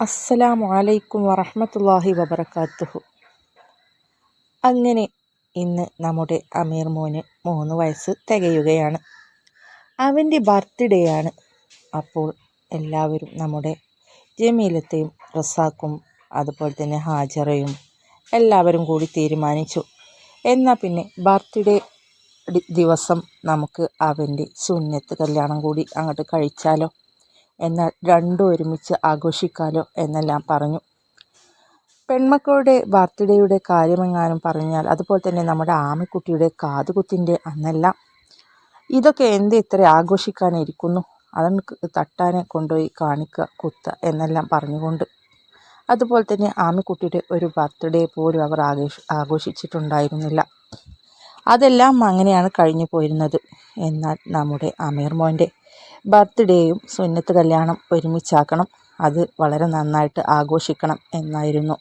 അസ്സലാമു അലൈക്കും വറഹ്മത്തുള്ളാഹി വബറകാതുഹു അങ്ങനെ ഇന്ന് നമ്മുടെ അമീർ മോന് മൂന്ന് വയസ്സ് തികയുകയാണ്. അവന്റെ ബർത്ത്ഡേ ആണ് അപ്പോൾ എല്ലാവരും നമ്മുടെ ജമീലത്തെയും റസാക്കും അതുപോലെ തന്നെ ഹാജറയും എല്ലാവരും കൂടി തീരുമാനിച്ചു. എന്നാൽ പിന്നെ ബർത്ത്ഡേ ദിവസം നമുക്ക് അവന്റെ സുന്നത്ത് കല്യാണം കൂടി അങ്ങോട്ട് കഴിച്ചാലോ? എന്നാൽ രണ്ടും ഒരുമിച്ച് ആഘോഷിക്കാലോ എന്നെല്ലാം പറഞ്ഞു. പെൺമക്കളുടെ ബർത്ത്ഡേയുടെ കാര്യമെങ്ങാനും പറഞ്ഞാൽ അതുപോലെ തന്നെ നമ്മുടെ ആമക്കുട്ടിയുടെ കാതുകുത്തിന്റെ അന്നെല്ലാം. ഇതൊക്കെ എന്ത് ഇത്ര ആഘോഷിക്കാനിരിക്കുന്നു അതൊന്ന് തട്ടാനെ കൊണ്ടുപോയി കാണിക്കുക കുത്ത എന്നെല്ലാം പറഞ്ഞുകൊണ്ട്. അതുപോലെ തന്നെ ആമിക്കുട്ടിയുടെ ഒരു ബർത്ത്ഡേ പോലും അവർ ആഘോഷ ആഘോഷിച്ചിട്ടുണ്ടായിരുന്നില്ല. അതെല്ലാം അങ്ങനെയാണ് കഴിഞ്ഞു പോയിരുന്നത് എന്നാൽ നമ്മുടെ അമീർ മോന്റെ ബർത്ത്ഡേയും സുന്നത്ത് കല്യാണം ഒരുമിച്ചാക്കണം. അത് വളരെ നന്നായിട്ട് ആഘോഷിക്കണം എന്നായിരുന്നു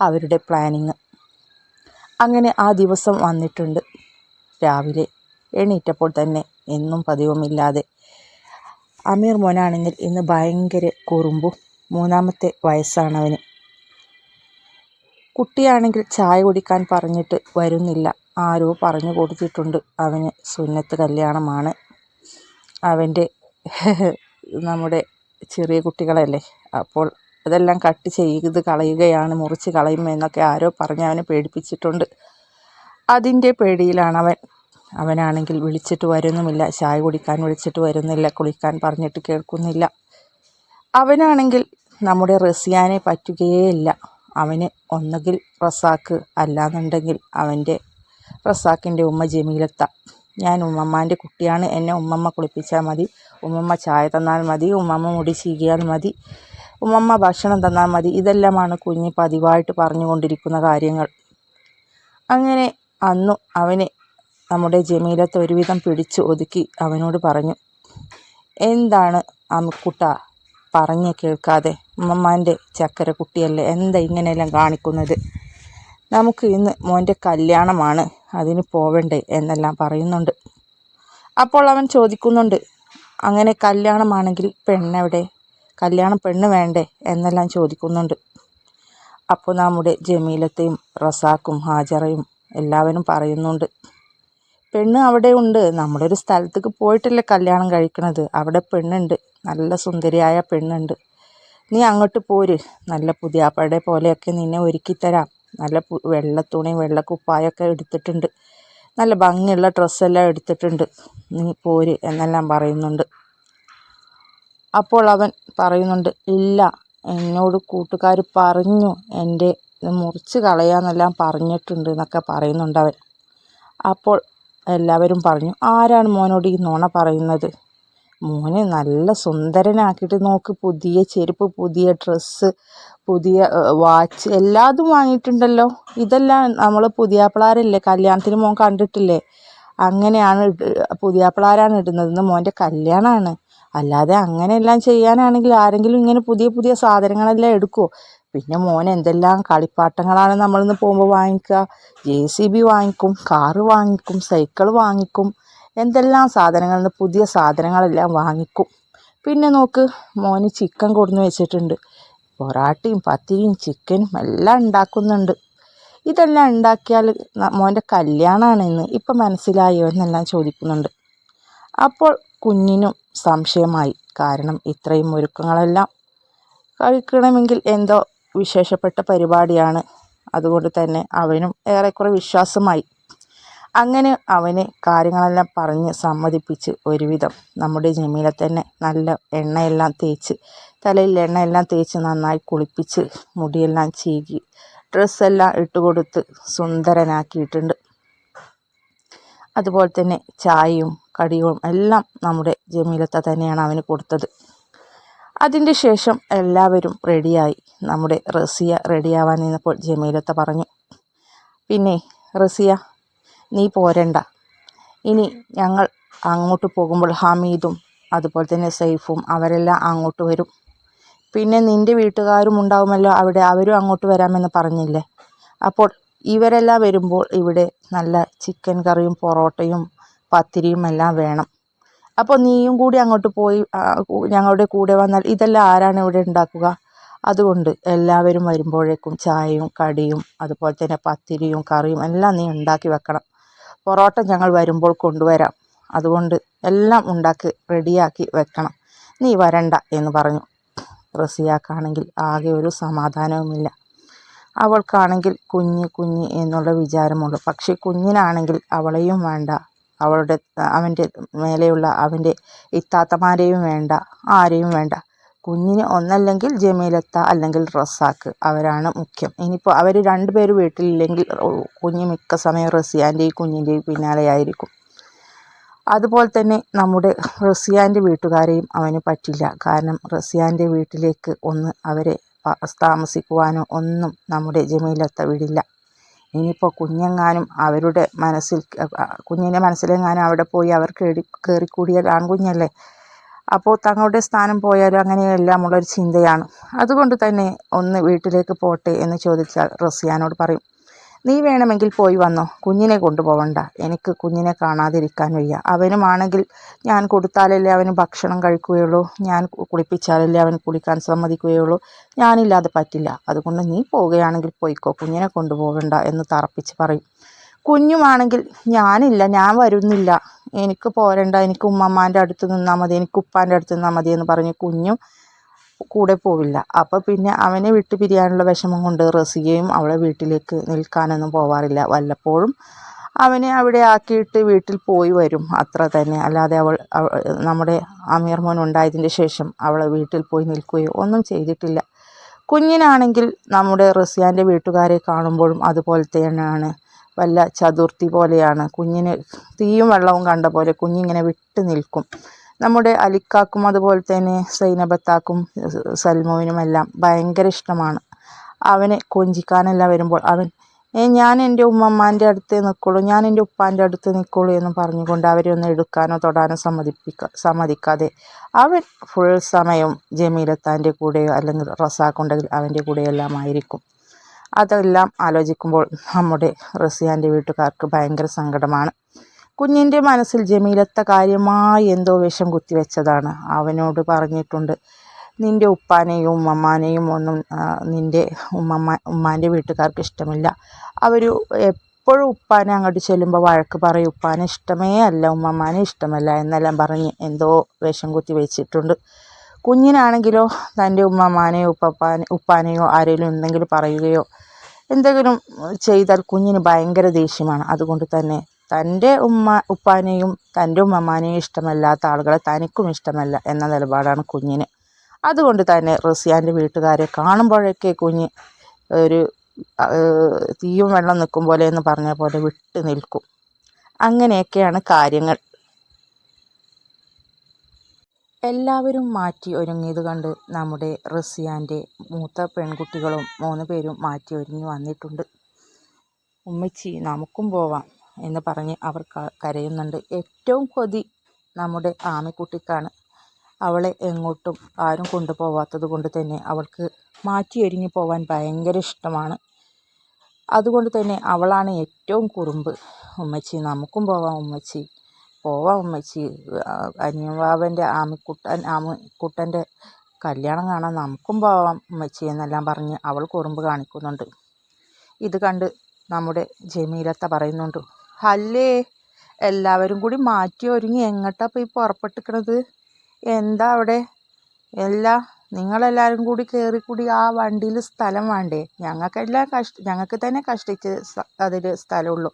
അവരുടെ പ്ലാനിങ്. അങ്ങനെ ആ ദിവസം വന്നിട്ടുണ്ട്. രാവിലെ എണീറ്റപ്പോൾ തന്നെ എന്നും പതിവുമില്ലാതെ. അമീർ മോനാണെങ്കിൽ ഇന്ന് ഭയങ്കര കുറുമ്പും മൂന്നാമത്തെ വയസ്സാണവന്. കുട്ടിയാണെങ്കിൽ ചായ കുടിക്കാൻ പറഞ്ഞിട്ട് വരുന്നില്ല. ആരോ പറഞ്ഞു കൊടുത്തിട്ടുണ്ട്. അവന് സുന്നത്ത് കല്യാണമാണ്. അവന്റെ നമ്മുടെ ചെറിയ കുട്ടികളല്ലേ. അപ്പോൾ അതെല്ലാം കട്ട് ചെയ്ത് കളയുകയാണ് മുറിച്ച് കളയും എന്നൊക്കെ ആരോ പറഞ്ഞ് അവനെ പേടിപ്പിച്ചിട്ടുണ്ട്. അതിന്റെ പേടിയിലാണ് അവൻ. അവനാണെങ്കിൽ വിളിച്ചിട്ട് വരുന്നുമില്ല ചായ കുടിക്കാൻ വിളിച്ചിട്ട് വരുന്നില്ല കുളിക്കാൻ പറഞ്ഞിട്ട് കേൾക്കുന്നില്ല. അവനാണെങ്കിൽ നമ്മുടെ റസിയാനെ പറ്റുകയേയില്ല. അവന് ഒന്നുകിൽ റസാക്ക് അല്ലാന്നുണ്ടെങ്കിൽ അവന്റെ റസാക്കിന്റെ ഉമ്മ ജമീലത്ത. ഞാൻ ഉമ്മമ്മാന്റെ കുട്ടിയാണ്. എന്നെ ഉമ്മമ്മ കുളിപ്പിച്ചാൽ മതി. ഉമ്മമ്മ ചായ തന്നാൽ മതി. ഉമ്മമ്മ മുടി ചീകിയാൽ മതി. ഉമ്മമ്മ ഭക്ഷണം തന്നാൽ മതി. ഇതെല്ലാമാണ് കുഞ്ഞ് പതിവായിട്ട് പറഞ്ഞുകൊണ്ടിരിക്കുന്ന കാര്യങ്ങൾ. അങ്ങനെ അന്നു അവനെ നമ്മുടെ ജമീലത്ത് ഒരുവിധം പിടിച്ച് ഒതുക്കി അവനോട് പറഞ്ഞു എന്താണ് അമ്മുക്കുട്ട പറഞ്ഞ് കേൾക്കാതെ? ഉമ്മമ്മാന്റെ ചക്കര കുട്ടിയല്ലേ എന്താ ഇങ്ങനെയെല്ലാം കാണിക്കുന്നത്? നമുക്ക് ഇന്ന് മോന്റെ കല്യാണമാണ്. അതിന് പോവണ്ടേ എന്നെല്ലാം പറയുന്നുണ്ട്. അപ്പോൾ അവൻ ചോദിക്കുന്നുണ്ട് അങ്ങനെ കല്യാണമാണെങ്കിൽ പെണ്ണെവിടെ? കല്യാണം പെണ്ണ് വേണ്ടേ? എന്നെല്ലാം ചോദിക്കുന്നുണ്ട്. അപ്പോൾ നമ്മുടെ ജമീലത്തെയും റസാക്കും ഹാജറയും എല്ലാവരും പറയുന്നുണ്ട് പെണ്ണ് അവിടെ ഉണ്ട്. നമ്മളൊരു സ്ഥലത്തേക്ക് പോയിട്ടല്ലേ കല്യാണം കഴിക്കണത്? അവിടെ പെണ്ണുണ്ട്. നല്ല സുന്ദരിയായ പെണ്ണുണ്ട്. നീ അങ്ങോട്ട് പോര്. നല്ല പുതിയാപ്പയുടെ പോലെയൊക്കെ നിന്നെ ഒരുക്കിത്തരാം. നല്ല വെള്ള തുണി വെള്ള കുപ്പായൊക്കെ എടുത്തിട്ടുണ്ട്. നല്ല ഭംഗിയുള്ള ഡ്രസ്സെല്ലാം എടുത്തിട്ടുണ്ട്. നീ പോര് എന്നെല്ലാം പറയുന്നുണ്ട്. അപ്പോൾ അവൻ പറയുന്നുണ്ട് ഇല്ല എന്നോട് കൂട്ടുകാർ പറഞ്ഞു എന്റെ മുറിച്ച് കളയാന്നെല്ലാം പറഞ്ഞിട്ടുണ്ട് എന്നൊക്കെ പറയുന്നുണ്ട് അവൻ. അപ്പോൾ എല്ലാവരും പറഞ്ഞു ആരാണ് മോനോട് ഈ നുണ പറയുന്നത്? മോനെ നല്ല സുന്ദരനാക്കിയിട്ട് നോക്ക്. പുതിയ ചെരുപ്പ് പുതിയ ഡ്രസ്സ് പുതിയ വാച്ച് എല്ലാതും വാങ്ങിയിട്ടുണ്ടല്ലോ. ഇതെല്ലാം നമ്മൾ പുതിയാപ്പിളാരല്ലേ? കല്യാണത്തിന് മോൻ കണ്ടിട്ടില്ലേ? അങ്ങനെയാണ് പുതിയാപ്പിളാരാണ് ഇടുന്നതെന്ന് മോന്റെ കല്യാണമാണ് അല്ലാതെ അങ്ങനെയെല്ലാം ചെയ്യാനാണെങ്കിൽ ആരെങ്കിലും ഇങ്ങനെ പുതിയ പുതിയ സാധനങ്ങളെല്ലാം എടുക്കുമോ പിന്നെ മോൻ എന്തെല്ലാം കളിപ്പാട്ടങ്ങളാണ് നമ്മളിന്ന് പോകുമ്പോൾ വാങ്ങിക്കുക. ജെ സി ബി വാങ്ങിക്കും കാറ് വാങ്ങിക്കും സൈക്കിൾ വാങ്ങിക്കും. എന്തെല്ലാം സാധനങ്ങൾ പുതിയ സാധനങ്ങളെല്ലാം വാങ്ങിക്കും. പിന്നെ നോക്ക് മോന് ചിക്കൻ കൊടുന്ന് വെച്ചിട്ടുണ്ട്. പൊറാട്ടയും പത്തിരിയും ചിക്കനും എല്ലാം ഉണ്ടാക്കുന്നുണ്ട്. ഇതെല്ലാം ഉണ്ടാക്കിയാൽ മോന്റെ കല്യാണമാണ് ഇന്ന്. ഇപ്പം മനസ്സിലായോ എന്നെല്ലാം ചോദിക്കുന്നുണ്ട്. അപ്പോൾ കുഞ്ഞിനും സംശയമായി. കാരണം ഇത്രയും ഒരുക്കങ്ങളെല്ലാം കഴിക്കണമെങ്കിൽ എന്തോ വിശേഷപ്പെട്ട പരിപാടിയാണ്. അതുകൊണ്ട് തന്നെ അവനും ഏറെക്കുറെ വിശ്വാസമായി. അങ്ങനെ അവന് കാര്യങ്ങളെല്ലാം പറഞ്ഞ് സമ്മതിപ്പിച്ച് ഒരുവിധം. നമ്മുടെ ജമീലെ തന്നെ നല്ല എണ്ണയെല്ലാം തേച്ച് തലയിൽ എണ്ണയെല്ലാം തേച്ച് നന്നായി കുളിപ്പിച്ച് മുടിയെല്ലാം ചീകി ഡ്രസ്സെല്ലാം ഇട്ട് കൊടുത്ത് സുന്ദരനാക്കിയിട്ടുണ്ട്. അതുപോലെ തന്നെ ചായയും കടിയും എല്ലാം നമ്മുടെ ജമീലത്ത തന്നെയാണ് അവന് കൊടുത്തത്. അതിന്റെ ശേഷം എല്ലാവരും റെഡിയായി. നമ്മുടെ റസിയ റെഡിയാവാൻ നിന്നപ്പോൾ ജമീലത്ത പറഞ്ഞു പിന്നെ റസിയ നീ പോരണ്ട. ഇനി ഞങ്ങൾ അങ്ങോട്ട് പോകുമ്പോൾ ഹമീദും അതുപോലെ തന്നെ സൈഫും അവരെല്ലാം അങ്ങോട്ട് വരും. പിന്നെ നിന്റെ വീട്ടുകാരും ഉണ്ടാവുമല്ലോ അവിടെ അവരും അങ്ങോട്ട് വരാമെന്ന് പറഞ്ഞില്ലേ? അപ്പോൾ ഇവരെല്ലാം വരുമ്പോൾ ഇവിടെ നല്ല ചിക്കൻ കറിയും പൊറോട്ടയും പത്തിരിയും എല്ലാം വേണം. അപ്പോൾ നീയും കൂടി അങ്ങോട്ട് പോയി ഞങ്ങളുടെ കൂടെ വന്നാൽ ഇതെല്ലാം ആരാണ് ഇവിടെ ഉണ്ടാക്കുക? അതുകൊണ്ട് എല്ലാവരും വരുമ്പോഴേക്കും ചായയും കടിയും അതുപോലെ തന്നെ പത്തിരിയും കറിയും എല്ലാം നീ ഉണ്ടാക്കി വെക്കണം. പൊറോട്ട ഞങ്ങൾ വരുമ്പോൾ കൊണ്ടുവരാം. അതുകൊണ്ട് എല്ലാം ഉണ്ടാക്കി റെഡിയാക്കി വെക്കണം. നീ വരണ്ട എന്ന് പറഞ്ഞു. റസിയാക്കാണെങ്കിൽ ആകെ ഒരു സമാധാനവുമില്ല. അവൾക്കാണെങ്കിൽ കുഞ്ഞ് കുഞ്ഞ് എന്നുള്ള വിചാരമുള്ളൂ പക്ഷേ കുഞ്ഞിനാണെങ്കിൽ അവളെയും വേണ്ട. അവളുടെ അവന്റെ മേലെയുള്ള അവന്റെ ഇത്താത്തമാരെയും വേണ്ട. ആരെയും വേണ്ട. കുഞ്ഞിന് ഒന്നല്ലെങ്കിൽ ജമീലത്ത അല്ലെങ്കിൽ റസാക്ക് അവരാണ് മുഖ്യം. ഇനിയിപ്പോൾ അവർ രണ്ടുപേരും വീട്ടിലില്ലെങ്കിൽ കുഞ്ഞ് മിക്ക സമയം റസിയാന്റെയും കുഞ്ഞിന്റെയും പിന്നാലെയായിരിക്കും. അതുപോലെ തന്നെ നമ്മുടെ റസിയാന്റെ വീട്ടുകാരെയും അവന് പറ്റില്ല. കാരണം റസിയാന്റെ വീട്ടിലേക്ക് ഒന്ന് അവരെ താമസിക്കുവാനോ ഒന്നും നമ്മുടെ ജമീലത്ത വിടില്ല. ഇനിയിപ്പോൾ കുഞ്ഞെങ്ങാനും അവരുടെ മനസ്സിൽ കുഞ്ഞിന്റെ മനസ്സിലെങ്ങാനും അവിടെ പോയി അവർ കയറി കയറിക്കൂടിയാൽ ആൺകുഞ്ഞല്ലേ? അപ്പോൾ തങ്ങളുടെ സ്ഥാനം പോയാലും അങ്ങനെയെല്ലാം ഉള്ളൊരു ചിന്തയാണ്. അതുകൊണ്ട് തന്നെ ഒന്ന് വീട്ടിലേക്ക് പോട്ടെ എന്ന് ചോദിച്ചാൽ റസിയാനോട് പറയും. നീ വേണമെങ്കിൽ പോയി വന്നോ. കുഞ്ഞിനെ കൊണ്ടുപോകണ്ട എനിക്ക് കുഞ്ഞിനെ കാണാതിരിക്കാൻ വയ്യ. അവനുമാണെങ്കിൽ ഞാൻ കൊടുത്താലല്ലേ അവന് ഭക്ഷണം കഴിക്കുകയുള്ളൂ. ഞാൻ കുളിപ്പിച്ചാലല്ലേ അവൻ കുളിക്കാൻ സമ്മതിക്കുകയുള്ളൂ. ഞാനില്ലാതെ പറ്റില്ല. അതുകൊണ്ട് നീ പോവുകയാണെങ്കിൽ പോയിക്കോ. കുഞ്ഞിനെ കൊണ്ടുപോകണ്ട എന്ന് തറപ്പിച്ച് പറയും. കുഞ്ഞുമാണെങ്കിൽ ഞാനില്ല ഞാൻ വരുന്നില്ല. എനിക്ക് പോരണ്ട എനിക്ക് ഉമ്മമ്മാന്റെ അടുത്ത് നിന്നാൽ മതി എനിക്ക് ഉപ്പാന്റെ അടുത്ത് നിന്നാൽ മതി എന്ന് പറഞ്ഞ് കുഞ്ഞും കൂടെ പോവില്ല. അപ്പോൾ പിന്നെ അവനെ വിട്ട് പിരിയാനുള്ള വിഷമം കൊണ്ട് റസിയയും അവളെ വീട്ടിലേക്ക് നിൽക്കാനൊന്നും പോവാറില്ല. വല്ലപ്പോഴും അവനെ അവിടെ ആക്കിയിട്ട് വീട്ടിൽ പോയി വരും അത്ര തന്നെ. അല്ലാതെ അവൾ നമ്മുടെ അമീർ മോൻ ഉണ്ടായതിന്റെ ശേഷം അവളെ വീട്ടിൽ പോയി നിൽക്കുകയോ ഒന്നും ചെയ്തിട്ടില്ല. കുഞ്ഞിനാണെങ്കിൽ നമ്മുടെ റസിയാന്റെ വീട്ടുകാരെ കാണുമ്പോഴും അതുപോലെ തന്നെയാണ് വല്ല ചതുർത്ഥി പോലെയാണ്. കുഞ്ഞിന് തീയും വെള്ളവും കണ്ട പോലെ കുഞ്ഞിങ്ങനെ വിട്ട് നിൽക്കും. നമ്മുടെ അലിക്കാക്കും അതുപോലെ തന്നെ സൈനബത്താക്കും സൽമുവിനുമെല്ലാം ഭയങ്കര ഇഷ്ടമാണ്. അവനെ കൊഞ്ചിക്കാനെല്ലാം വരുമ്പോൾ അവൻ ഞാൻ എന്റെ ഉമ്മമ്മാന്റെ അടുത്ത് നിൽക്കുള്ളൂ ഞാൻ എന്റെ ഉപ്പാന്റെ അടുത്ത് നിൽക്കുള്ളൂ എന്ന് പറഞ്ഞുകൊണ്ട് അവരെ ഒന്ന് എടുക്കാനോ തൊടാനോ സമ്മതിപ്പിക്ക സമ്മതിക്കാതെ അവൻ ഫുൾ സമയം ജമീലത്താന്റെ കൂടെയോ അല്ലെങ്കിൽ റസാക്കുണ്ടെങ്കിൽ അവന്റെ കൂടെയെല്ലാം ആയിരിക്കും അതെല്ലാം ആലോചിക്കുമ്പോൾ നമ്മുടെ റസിയാന്റെ വീട്ടുകാർക്ക് ഭയങ്കര സങ്കടമാണ്. കുഞ്ഞിന്റെ മനസ്സിൽ ജമീലത്ത കാര്യമായി എന്തോ വിഷം കുത്തിവെച്ചതാണ്. അവനോട് പറഞ്ഞിട്ടുണ്ട് നിന്റെ ഉപ്പാനെയും ഉമ്മമ്മാനെയും ഒന്നും നിന്റെ ഉമ്മമ്മ ഉമ്മാന്റെ വീട്ടുകാർക്ക് ഇഷ്ടമില്ല. അവർ എപ്പോഴും ഉപ്പാനെ അങ്ങോട്ട് ചെല്ലുമ്പോൾ വഴക്ക് പറയും ഉപ്പാനെ ഇഷ്ടമേ അല്ല ഉമ്മമ്മാനെ ഇഷ്ടമല്ല എന്നെല്ലാം പറഞ്ഞ് എന്തോ വിഷം കുത്തി വെച്ചിട്ടുണ്ട് കുഞ്ഞിനാണെങ്കിലോ തന്റെ ഉമ്മമാനെയോ ഉപ്പാനെ ഉപ്പാനെയോ ആരെങ്കിലും എന്തെങ്കിലും പറയുകയോ എന്തെങ്കിലും ചെയ്താൽ കുഞ്ഞിന് ഭയങ്കര ദേഷ്യമാണ്. അതുകൊണ്ട് തന്നെ തന്റെ ഉമ്മ ഉപ്പാനെയും തന്റെ ഉമ്മമാനെയും ഇഷ്ടമല്ലാത്ത ആളുകളെ തനിക്കും ഇഷ്ടമല്ല എന്ന നിലപാടാണ് കുഞ്ഞിന്. അതുകൊണ്ട് തന്നെ റസിയാന്റെ വീട്ടുകാരെ കാണുമ്പോഴൊക്കെ കുഞ്ഞ് ഒരു തീയും വെള്ളം നിൽക്കും പോലെ എന്ന് പറഞ്ഞ പോലെ വിട്ട് നിൽക്കും. അങ്ങനെയൊക്കെയാണ് കാര്യങ്ങൾ. എല്ലാവരും മാറ്റി ഒരുങ്ങിയത് കണ്ട് നമ്മുടെ റസിയാന്റെ മൂത്ത പെൺകുട്ടികളും മൂന്ന് പേരും മാറ്റി ഒരുങ്ങി വന്നിട്ടുണ്ട്. ഉമ്മച്ചി നമുക്കും പോവാം എന്ന് പറഞ്ഞ് അവർ കരയുന്നുണ്ട്. ഏറ്റവും കൊതി നമ്മുടെ ആമിക്കുട്ടിക്കാണ്. അവളെ എങ്ങോട്ടും ആരും കൊണ്ടുപോവാത്തത് കൊണ്ട് തന്നെ അവൾക്ക് മാറ്റി ഒരുങ്ങി പോവാൻ ഭയങ്കര ഇഷ്ടമാണ്. അതുകൊണ്ട് തന്നെ അവളാണ് ഏറ്റവും കുറുമ്പ്. ഉമ്മച്ചി നമുക്കും പോവാം ഉമ്മച്ചി. പോവാം ഉമ്മച്ചി അനിയവാവന്റെ ആമിക്കുട്ടൻ ആമിക്കുട്ടന്റെ കല്യാണം കാണാൻ നമുക്കും പോവാം ഉമ്മച്ചി എന്നെല്ലാം പറഞ്ഞ് അവൾ കുറുമ്പ് കാണിക്കുന്നുണ്ട്. ഇത് കണ്ട് നമ്മുടെ ജമീലത്ത പറയുന്നുണ്ട് അല്ലേ എല്ലാവരും കൂടി മാറ്റി ഒരുങ്ങി എങ്ങോട്ടാ പോയി പുറപ്പെട്ടിക്കണത്? എന്താ അവിടെ? എല്ലാ നിങ്ങളെല്ലാവരും കൂടി കയറിക്കൂടി ആ വണ്ടിയിൽ സ്ഥലം വേണ്ടേ? ഞങ്ങൾക്കെല്ലാം കഷ്ട ഞങ്ങൾക്ക് തന്നെ കഷ്ടിച്ച് അതിൽ സ്ഥലമുള്ളൂ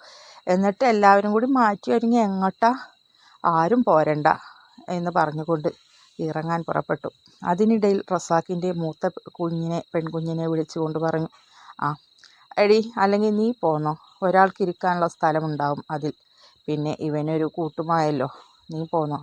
എന്നിട്ട് എല്ലാവരും കൂടി മാറ്റി ഒരുങ്ങി എങ്ങോട്ടാ? ആരും പോരണ്ട എന്ന് പറഞ്ഞുകൊണ്ട് ഇറങ്ങാൻ പുറപ്പെട്ടു. അതിനിടയിൽ റസാക്കിന്റെ മൂത്ത കുഞ്ഞിനെ പെൺകുഞ്ഞിനെ വിളിച്ചുകൊണ്ട് പറഞ്ഞു ആ എടി അല്ലെങ്കിൽ നീ പോന്നോ? ഒരാൾക്ക് ഇരിക്കാനുള്ള സ്ഥലമുണ്ടാവും അതിൽ. പിന്നെ ഇവനൊരു കൂട്ടുമായല്ലോ നീ പോന്നോ?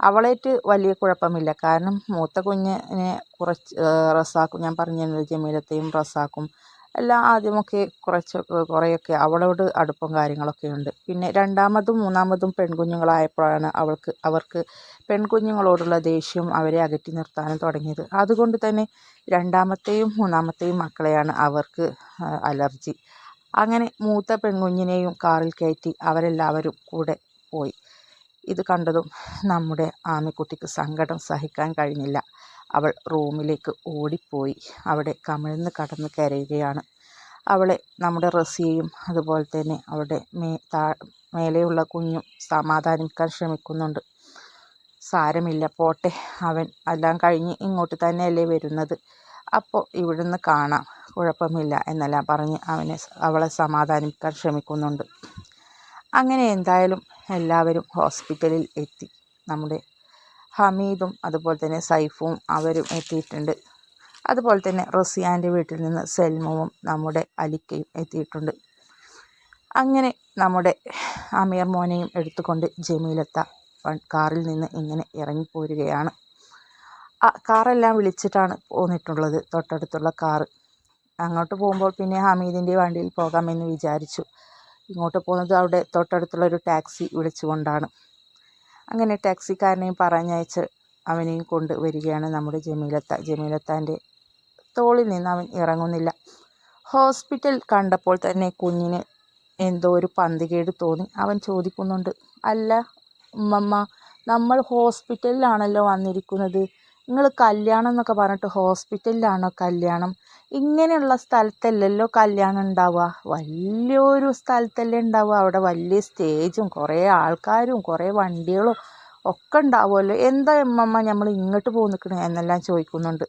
അവളേറ്റ് വലിയ കുഴപ്പമില്ല. കാരണം മൂത്ത കുഞ്ഞിനെ കുറച്ച് റസാക്കും ഞാൻ പറഞ്ഞിരുന്നത് ജമീലത്തെയും റസാക്കും എല്ലാം ആദ്യമൊക്കെ കുറച്ചൊക്കെ കുറേയൊക്കെ അവളോട് അടുപ്പം കാര്യങ്ങളൊക്കെ ഉണ്ട്. പിന്നെ രണ്ടാമതും മൂന്നാമതും പെൺകുഞ്ഞുങ്ങളായപ്പോഴാണ് അവൾക്ക് അവർക്ക് പെൺകുഞ്ഞുങ്ങളോടുള്ള ദേഷ്യം അവരെ അകറ്റി നിർത്താനും തുടങ്ങിയത്. അതുകൊണ്ട് തന്നെ രണ്ടാമത്തെയും മൂന്നാമത്തെയും മക്കളെയാണ് അവർക്ക് അലർജി. അങ്ങനെ മൂത്ത പെൺകുഞ്ഞിനെയും കാറിൽ കയറ്റി അവരെല്ലാവരും കൂടെ പോയി. ഇത് കണ്ടതും നമ്മുടെ ആമിക്കുട്ടിക്ക് സങ്കടം സഹിക്കാൻ കഴിഞ്ഞില്ല. അവൾ റൂമിലേക്ക് ഓടിപ്പോയി. അവിടെ കമിഴ്ന്ന് കടന്ന് കരയുകയാണ്. അവളെ നമ്മുടെ റസിയയും അതുപോലെ തന്നെ അവളുടെ മേ താ മേലെയുള്ള കുഞ്ഞും സമാധാനിക്കാൻ ശ്രമിക്കുന്നുണ്ട്. സാരമില്ല പോട്ടെ. അവൻ എല്ലാം കഴിഞ്ഞ് ഇങ്ങോട്ട് തന്നെയല്ലേ വരുന്നത്. അപ്പോൾ ഇവിടുന്ന് കാണാം. കുഴപ്പമില്ല എന്നെല്ലാം പറഞ്ഞ് അവനെ അവളെ സമാധാനിക്കാൻ ശ്രമിക്കുന്നുണ്ട്. അങ്ങനെ എന്തായാലും എല്ലാവരും ഹോസ്പിറ്റലിൽ എത്തി. നമ്മുടെ ഹമീദും അതുപോലെ തന്നെ സൈഫും അവരും എത്തിയിട്ടുണ്ട്. അതുപോലെ തന്നെ റസിയാന്റെ വീട്ടിൽ നിന്ന് സെൽമവും നമ്മുടെ അലിക്കയും എത്തിയിട്ടുണ്ട്. അങ്ങനെ നമ്മുടെ അമീർ മോനെയും എടുത്തുകൊണ്ട് ജമീലത്ത കാറിൽ നിന്ന് ഇങ്ങനെ ഇറങ്ങിപ്പോരുകയാണ്. ആ കാറെല്ലാം വിളിച്ചിട്ടാണ് പോന്നിട്ടുള്ളത് തൊട്ടടുത്തുള്ള കാറ് അങ്ങോട്ട് പോകുമ്പോൾ പിന്നെ ഹമീദിന്റെ വണ്ടിയിൽ പോകാമെന്ന് വിചാരിച്ചു. ഇങ്ങോട്ട് പോകുന്നത് അവിടെ തൊട്ടടുത്തുള്ള ഒരു ടാക്സി വിളിച്ചുകൊണ്ടാണ്. അങ്ങനെ ടാക്സിക്കാരനെയും പറഞ്ഞയച്ച് അവനെയും കൊണ്ട് വരികയാണ് നമ്മുടെ ജമീലത്ത. ജമീലത്താന്റെ തോളിൽ നിന്ന് അവൻ ഇറങ്ങുന്നില്ല. ഹോസ്പിറ്റൽ കണ്ടപ്പോൾ തന്നെ കുഞ്ഞിന് എന്തോ ഒരു പന്തികേട് തോന്നി. അവൻ ചോദിക്കുന്നുണ്ട് അല്ല ഉമ്മമ്മ നമ്മൾ ഹോസ്പിറ്റലിലാണല്ലോ വന്നിരിക്കുന്നത്. നിങ്ങൾ കല്യാണം എന്നൊക്കെ പറഞ്ഞിട്ട് ഹോസ്പിറ്റലിലാണോ കല്യാണം? ഇങ്ങനെയുള്ള സ്ഥലത്തല്ലല്ലോ കല്യാണം ഉണ്ടാവുക. വലിയൊരു സ്ഥലത്തല്ലേ ഉണ്ടാവുക. അവിടെ വലിയ സ്റ്റേജും കുറേ ആൾക്കാരും കുറേ വണ്ടികളും ഒക്കെ ഉണ്ടാവുമല്ലോ. എന്താ അമ്മമ്മ നമ്മൾ ഇങ്ങോട്ട് പോയി നിൽക്കണേ എന്നെല്ലാം ചോദിക്കുന്നുണ്ട്.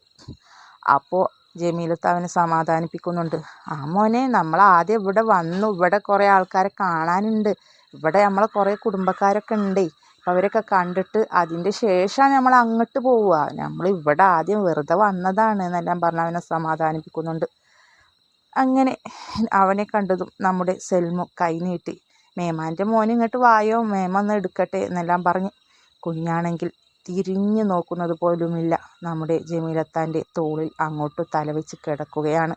അപ്പോൾ ജമീലത്ത് അവനെ സമാധാനിപ്പിക്കുന്നുണ്ട്. ആ മോനെ നമ്മൾ ആദ്യം ഇവിടെ വന്നു. ഇവിടെ കുറേ ആൾക്കാരെ കാണാനുണ്ട്. ഇവിടെ നമ്മളെ കുറേ കുടുംബക്കാരൊക്കെ ഉണ്ടേ. അവരൊക്കെ കണ്ടിട്ട് അതിന്റെ ശേഷമാണ് നമ്മൾ അങ്ങോട്ട് പോവുക നമ്മൾ ഇവിടെ ആദ്യം വെറുതെ വന്നതാണ് എന്നെല്ലാം പറഞ്ഞ് അവനെ സമാധാനിപ്പിക്കുന്നുണ്ട്. അങ്ങനെ അവനെ കണ്ടതും നമ്മുടെ സെൽമു കൈ നീട്ടി. മേമാന്റെ മോൻ ഇങ്ങോട്ട് വായോ? മേമ ഒന്ന് എടുക്കട്ടെ എന്നെല്ലാം പറഞ്ഞ്. കുഞ്ഞാണെങ്കിൽ തിരിഞ്ഞു നോക്കുന്നത് പോലുമില്ല. നമ്മുടെ ജമീലത്താന്റെ തോളിൽ അങ്ങോട്ട് തലവെച്ച് കിടക്കുകയാണ്.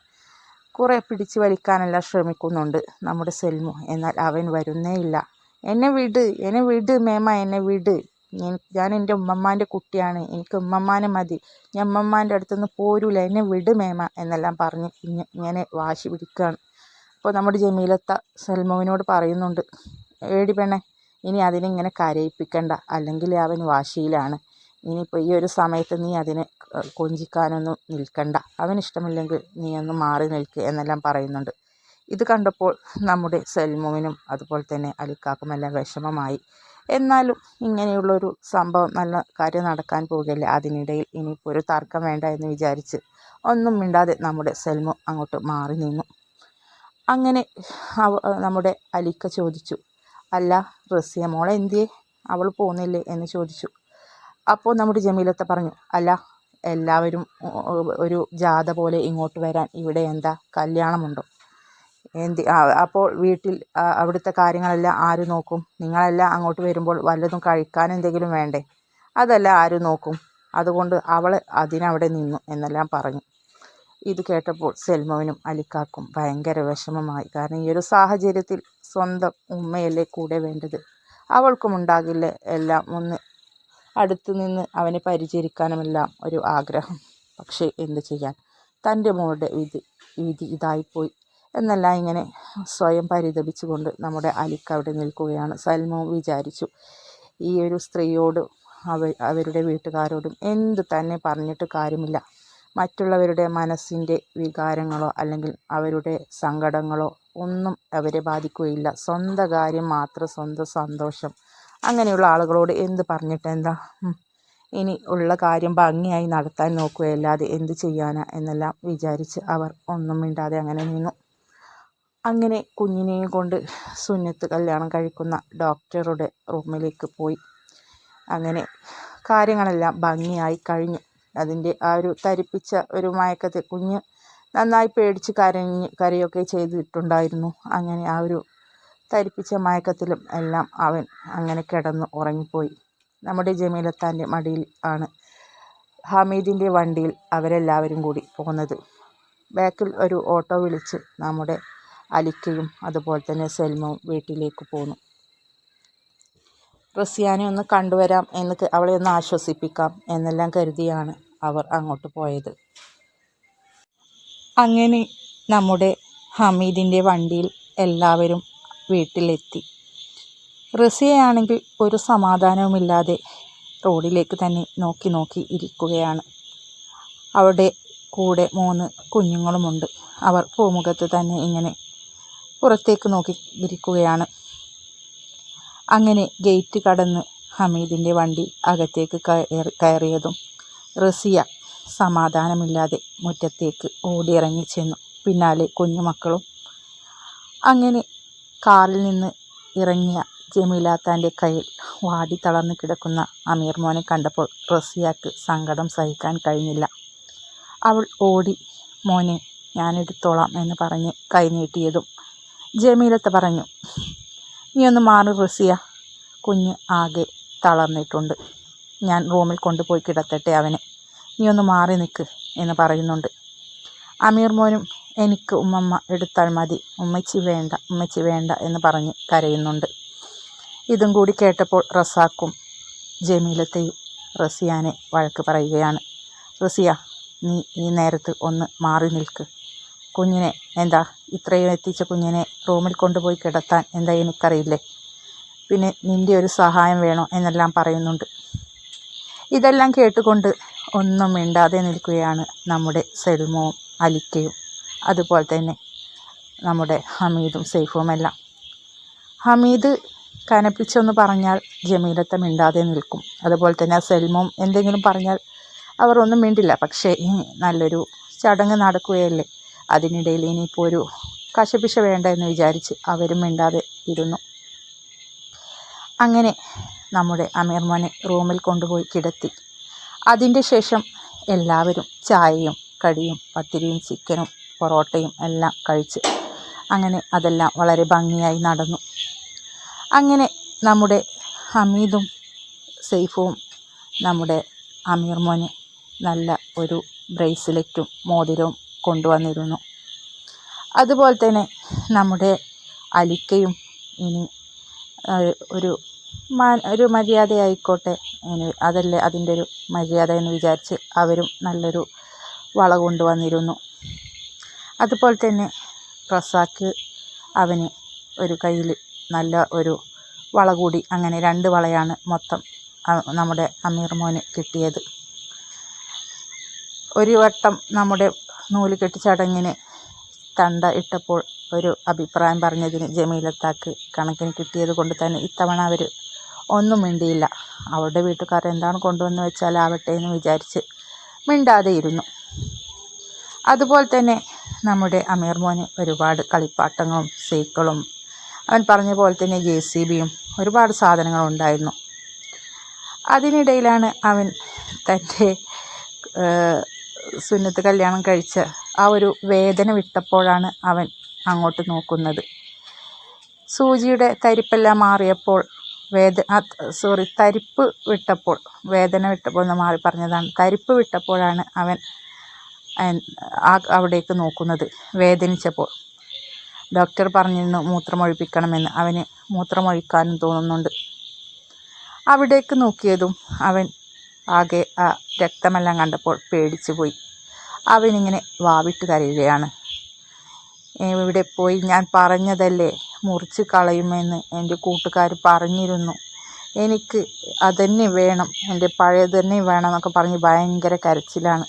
കുറേ പിടിച്ചു വലിക്കാനെല്ലാം ശ്രമിക്കുന്നുണ്ട് നമ്മുടെ സെൽമു. എന്നാൽ അവൻ വരുന്നേയില്ല എന്നെ വിട് എന്നെ വിട് മേമ എന്നെ വിട്. ഞാൻ എന്റെ ഉമ്മമ്മാന്റെ കുട്ടിയാണ്. എനിക്ക് ഉമ്മമ്മാനെ മതി. ഞാൻ ഉമ്മമ്മാന്റെ അടുത്തുനിന്ന് പോരൂല. എന്നെ വിട് മേമ എന്നെല്ലാം പറഞ്ഞ് ഇങ്ങനെ വാശി പിടിക്കുകയാണ് അപ്പോൾ നമ്മുടെ ജമീലത്ത സൽമോവിനോട് പറയുന്നുണ്ട് ഏടി പെണ്ണെ ഇനി അതിനെ ഇങ്ങനെ കരയിപ്പിക്കണ്ട. അല്ലെങ്കിൽ അവൻ വാശിയിലാണ്. ഇനിയിപ്പോൾ ഈ ഒരു സമയത്ത് നീ അതിനെ കൊഞ്ചിക്കാനൊന്നും നിൽക്കണ്ട. അവനിഷ്ടമില്ലെങ്കിൽ നീ ഒന്ന് മാറി നിൽക്ക് എന്നെല്ലാം പറയുന്നുണ്ട്. ഇത് കണ്ടപ്പോൾ നമ്മുടെ സെൽമോവിനും അതുപോലെ തന്നെ അലിക്കാക്കും അലിക്കാക്കുമെല്ലാം വിഷമമായി. എന്നാലും ഇങ്ങനെയുള്ളൊരു സംഭവം നല്ല കാര്യം നടക്കാൻ പോകുകയല്ലേ അതിനിടയിൽ ഇനിയിപ്പോൾ ഒരു തർക്കം വേണ്ട എന്ന് വിചാരിച്ച് ഒന്നും മിണ്ടാതെ നമ്മുടെ സെൽമു അങ്ങോട്ട് മാറി നിന്നു. അങ്ങനെ നമ്മുടെ അലിക്ക ചോദിച്ചു അല്ല റസിയ മോളെ എന്തിയേ? അവൾ പോകുന്നില്ലേ എന്ന് ചോദിച്ചു. അപ്പോൾ നമ്മുടെ ജമീലത്ത പറഞ്ഞു അല്ല എല്ലാവരും ഒരു ജാഥ പോലെ ഇങ്ങോട്ട് വരാൻ ഇവിടെ എന്താ കല്യാണമുണ്ടോ? എന്ത് അപ്പോൾ വീട്ടിൽ അവിടുത്തെ കാര്യങ്ങളെല്ലാം ആര് നോക്കും? നിങ്ങളെല്ലാം അങ്ങോട്ട് വരുമ്പോൾ വല്ലതും കഴിക്കാൻ എന്തെങ്കിലും വേണ്ടേ? അതെല്ലാം ആര് നോക്കും? അതുകൊണ്ട് അവൾ അതിനവിടെ നിന്നു എന്നെല്ലാം പറഞ്ഞു. ഇത് കേട്ടപ്പോൾ സെൽമോവിനും അലിക്കാക്കും ഭയങ്കര വിഷമമായി. കാരണം ഈ ഒരു സാഹചര്യത്തിൽ സ്വന്തം ഉമ്മയല്ലേ കൂടെ വേണ്ടത്? അവൾക്കും ഉണ്ടാകില്ല എല്ലാം ഒന്ന് അടുത്തു നിന്ന് അവനെ പരിചരിക്കാനുമെല്ലാം ഒരു ആഗ്രഹം. പക്ഷേ എന്ത് ചെയ്യാൻ? തന്റെ മോളുടെ വിധി വിധി ഇതായിപ്പോയി. എന്നെല്ലാം ഇങ്ങനെ സ്വയം പരിതപിച്ചുകൊണ്ട് നമ്മുടെ അലിക്ക് അവിടെ നിൽക്കുകയാണ്. സൽമോ വിചാരിച്ചു ഈ ഒരു സ്ത്രീയോട് അവ അവരുടെ വീട്ടുകാരോടും എന്ത് തന്നെ പറഞ്ഞിട്ട് കാര്യമില്ല. മറ്റുള്ളവരുടെ മനസ്സിന്റെ വികാരങ്ങളോ അല്ലെങ്കിൽ അവരുടെ സങ്കടങ്ങളോ ഒന്നും അവരെ ബാധിക്കുകയില്ല. സ്വന്തം കാര്യം മാത്രം സ്വന്തം സന്തോഷം. അങ്ങനെയുള്ള ആളുകളോട് എന്ത് പറഞ്ഞിട്ടെന്താ ഇനി ഉള്ള കാര്യം ഭംഗിയായി നടത്താൻ നോക്കുകയല്ലാതെ എന്ത് ചെയ്യാനാ? എന്നെല്ലാം വിചാരിച്ച് അവർ ഒന്നും മിണ്ടാതെ അങ്ങനെ നിന്നു. അങ്ങനെ കുഞ്ഞിനെയും കൊണ്ട് സുന്നത്ത് കല്യാണം കഴിക്കുന്ന ഡോക്ടറുടെ റൂമിലേക്ക് പോയി. അങ്ങനെ കാര്യങ്ങളെല്ലാം ഭംഗിയായി കഴിഞ്ഞു. അതിന്റെ ആ ഒരു തരിപ്പിച്ച ഒരു മയക്കത്തിൽ കുഞ്ഞ് നന്നായി പേടിച്ച് കരഞ്ഞ് കരയൊക്കെ ചെയ്തിട്ടുണ്ടായിരുന്നു. അങ്ങനെ ആ ഒരു തരിപ്പിച്ച മയക്കത്തിലും എല്ലാം അവൻ അങ്ങനെ കിടന്ന് ഉറങ്ങിപ്പോയി. നമ്മുടെ ജമീലത്താന്റെ മടിയിൽ ആണ് ഹമീദിന്റെ വണ്ടിയിൽ അവരെല്ലാവരും കൂടി പോകുന്നത്. ബാക്കിൽ ഒരു ഓട്ടോ വിളിച്ച് നമ്മുടെ അലിക്കയും അതുപോലെ തന്നെ സെൽമവും വീട്ടിലേക്ക് പോന്നു. റസിയാനെ ഒന്ന് കണ്ടുവരാം എന്ന് അവളെ ഒന്ന് ആശ്വസിപ്പിക്കാം എന്നെല്ലാം കരുതിയാണ് അവർ അങ്ങോട്ട് പോയത്. അങ്ങനെ നമ്മുടെ ഹമീദിന്റെ വണ്ടിയിൽ എല്ലാവരും വീട്ടിലെത്തി. റസിയയാണെങ്കിൽ ഒരു സമാധാനവുമില്ലാതെ റോഡിലേക്ക് തന്നെ നോക്കി നോക്കി ഇരിക്കുകയാണ്. അവിടെ കൂടെ മൂന്ന് കുഞ്ഞുങ്ങളുമുണ്ട്. അവർ പൂമുഖത്ത് തന്നെ ഇങ്ങനെ പുറത്തേക്ക് നോക്കി ഇരിക്കുകയാണ്. അങ്ങനെ ഗേറ്റ് കടന്ന് ഹമീദിന്റെ വണ്ടി അകത്തേക്ക് കയറി കയറിയതും റസിയ സമാധാനമില്ലാതെ മുറ്റത്തേക്ക് ഓടിയിറങ്ങി ചെന്നു. പിന്നാലെ കുഞ്ഞുമക്കളും. അങ്ങനെ കാറിൽ നിന്ന് ഇറങ്ങിയ ജമീല തന്റെ കയ്യിൽ വാടി തളർന്നു കിടക്കുന്ന അമീർ മോനെ കണ്ടപ്പോൾ റസിയക്ക് സങ്കടം സഹിക്കാൻ കഴിഞ്ഞില്ല. അവൾ ഓടി മോനെ ഞാനെടുത്തോളാം എന്ന് പറഞ്ഞ് കൈ നീട്ടിയതും ജമീലത്ത് പറഞ്ഞു നീ ഒന്ന് മാറി റസിയ. കുഞ്ഞ് ആകെ തളർന്നിട്ടുണ്ട്. ഞാൻ റൂമിൽ കൊണ്ടുപോയി കിടത്തട്ടെ അവനെ. നീ ഒന്ന് മാറി നിൽക്ക് എന്ന് പറയുന്നുണ്ട്. അമീർ മോനും എനിക്ക് ഉമ്മമ്മ എടുത്താൽ മതി. ഉമ്മച്ചി വേണ്ട ഉമ്മച്ചി വേണ്ട എന്ന് പറഞ്ഞ് കരയുന്നുണ്ട്. ഇതും കൂടി കേട്ടപ്പോൾ റസാക്കും ജമീലത്തെയും റസിയാനെ വഴക്ക് പറയുകയാണ്. റസിയ നീ ഈ നേരത്ത് ഒന്ന് മാറി നിൽക്ക്. കുഞ്ഞിനെ എന്താ ഇത്രയും എത്തിച്ച കുഞ്ഞിനെ റൂമിൽ കൊണ്ടുപോയി കിടത്താൻ എന്താ എനിക്കറിയില്ലേ? പിന്നെ നിന്റെ ഒരു സഹായം വേണോ എന്നെല്ലാം പറയുന്നുണ്ട്. ഇതെല്ലാം കേട്ടുകൊണ്ട് ഒന്നും മിണ്ടാതെ നിൽക്കുകയാണ് നമ്മുടെ സെൽമോവും അലിക്കയും അതുപോലെ തന്നെ നമ്മുടെ ഹമീദും സൈഫുമെല്ലാം ഹമീദ് കനപ്പിച്ചൊന്ന് പറഞ്ഞാൽ ജമീലത്തെ മിണ്ടാതെ നിൽക്കും. അതുപോലെ തന്നെ ആ സെൽമോം എന്തെങ്കിലും പറഞ്ഞാൽ അവർ ഒന്നും മിണ്ടില്ല. പക്ഷേ നല്ലൊരു ചടങ്ങ് നടക്കുകയല്ലേ? അതിനിടയിൽ ഇനിയിപ്പോൾ ഒരു കശപിശ വേണ്ട എന്ന് വിചാരിച്ച് അവരും മിണ്ടാതെ ഇരുന്നു. അങ്ങനെ നമ്മുടെ അമീർമോനെ റൂമിൽ കൊണ്ടുപോയി കിടത്തി. അതിന്റെ ശേഷം എല്ലാവരും ചായയും കടിയും പത്തിരിയും ചിക്കനും പൊറോട്ടയും എല്ലാം കഴിച്ച് അങ്ങനെ അതെല്ലാം വളരെ ഭംഗിയായി നടന്നു. അങ്ങനെ നമ്മുടെ ഹമീദും സെയ്ഫും നമ്മുടെ അമീർ മോന് നല്ല ഒരു ബ്രേസ്ലെറ്റും മോതിരവും കൊണ്ടുവന്നിരുന്നു. അതുപോലെ തന്നെ നമ്മുടെ അലിക്കയും ഇനി ഒരു ഒരു മര്യാദയായിക്കോട്ടെ. അതല്ലേ അതിന്റെ ഒരു മര്യാദ എന്ന് വിചാരിച്ച് അവരും നല്ലൊരു വള കൊണ്ടുവന്നിരുന്നു. അതുപോലെ തന്നെ റസാക്ക് അവന് ഒരു കയ്യിൽ നല്ല ഒരു വള കൂടി അങ്ങനെ രണ്ട് വളയാണ് മൊത്തം നമ്മുടെ അമീർ മോന് കിട്ടിയത്. ഒരു വട്ടം നമ്മുടെ നൂൽ കെട്ടി ചടങ്ങിന് തണ്ട ഇട്ടപ്പോൾ ഒരു അഭിപ്രായം പറഞ്ഞതിന് ജമീലത്താക്ക് കണക്കിന് കിട്ടിയത് കൊണ്ട് തന്നെ ഇത്തവണ അവർ ഒന്നും മിണ്ടിയില്ല. അവരുടെ വീട്ടുകാർ എന്താണ് കൊണ്ടുവന്ന് വെച്ചാൽ ആവട്ടെ എന്ന് വിചാരിച്ച് മിണ്ടാതെ ഇരുന്നു അതുപോലെ തന്നെ നമ്മുടെ അമീർ മോന് ഒരുപാട് കളിപ്പാട്ടങ്ങളും സൈക്കിളും അവൻ പറഞ്ഞ പോലെ തന്നെ ജെ സി ബിയും ഒരുപാട് സാധനങ്ങളുണ്ടായിരുന്നു അതിനിടയിലാണ് അവൻ തന്റെ സുന്നത്ത് കല്യാണം കഴിച്ച ആ ഒരു വേദന വിട്ടപ്പോഴാണ് അവൻ അങ്ങോട്ട് നോക്കുന്നത്. സൂചിയുടെ തരിപ്പെല്ലാം മാറിയപ്പോൾ വേദ സോറി തരിപ്പ് വിട്ടപ്പോൾ വേദന വിട്ടപ്പോൾ എന്ന് മാറി പറഞ്ഞതാണ്. തരിപ്പ് വിട്ടപ്പോഴാണ് അവൻ അവിടേക്ക് നോക്കുന്നത് വേദനിച്ചപ്പോൾ. ഡോക്ടർ പറഞ്ഞിരുന്നു മൂത്രമൊഴിപ്പിക്കണമെന്ന്. അവന് മൂത്രമൊഴിക്കാനും തോന്നുന്നുണ്ട്. അവിടേക്ക് നോക്കിയതും അവൻ ആകെ ആ രക്തമെല്ലാം കണ്ടപ്പോൾ പേടിച്ചു പോയി അവനിങ്ങനെ വാവിട്ട് കരയുകയാണ്. ഇവിടെ പോയി ഞാൻ പറഞ്ഞതല്ലേ? മുറിച്ച് കളയുമെന്ന് എന്റെ കൂട്ടുകാർ പറഞ്ഞിരുന്നു. എനിക്ക് അതന്നെ വേണം എന്റെ പഴയത് തന്നെ വേണം എന്നൊക്കെ പറഞ്ഞ് ഭയങ്കര കരച്ചിലാണ്.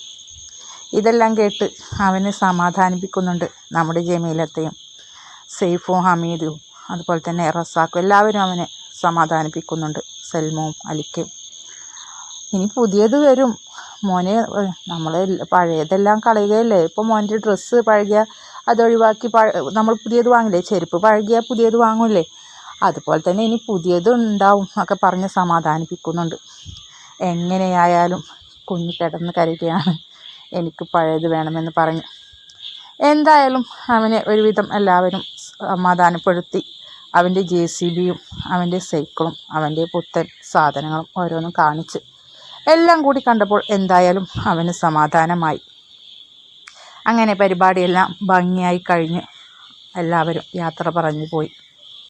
ഇതെല്ലാം കേട്ട് അവനെ സമാധാനിപ്പിക്കുന്നുണ്ട് നമ്മുടെ ജമീലത്തെയും സെയ്ഫും ഹമീദും അതുപോലെ തന്നെ റസാക്കും എല്ലാവരും അവനെ സമാധാനിപ്പിക്കുന്നുണ്ട് സൽമവും അലിക്കും. ഇനി പുതിയത് വരും. മോനെ നമ്മൾ പഴയതെല്ലാം കളയുകയല്ലേ? ഇപ്പോൾ മോന്റെ ഡ്രസ്സ് പഴകിയ അതൊഴിവാക്കി നമ്മൾ പുതിയത് വാങ്ങില്ലേ? ചെരുപ്പ് പഴകിയാൽ പുതിയത് വാങ്ങില്ലേ? അതുപോലെ തന്നെ ഇനി പുതിയത് ഉണ്ടാവും എന്നൊക്കെ പറഞ്ഞ് സമാധാനിപ്പിക്കുന്നുണ്ട്. എങ്ങനെയായാലും കുഞ്ഞ് കിടന്ന് കരയുകയാണ്. എനിക്ക് പഴയത് വേണമെന്ന് പറഞ്ഞു. എന്തായാലും അവനെ ഒരുവിധം എല്ലാവരും സമാധാനപ്പെടുത്തി. അവന്റെ ജെ സി ബിയും അവന്റെ സൈക്കിളും അവന്റെ പുത്തൻ സാധനങ്ങളും ഓരോന്നും കാണിച്ച് എല്ലാം കൂടി കണ്ടപ്പോൾ എന്തായാലും അവന് സമാധാനമായി. അങ്ങനെ പരിപാടിയെല്ലാം ഭംഗിയായി കഴിഞ്ഞ് എല്ലാവരും യാത്ര പറഞ്ഞു പോയി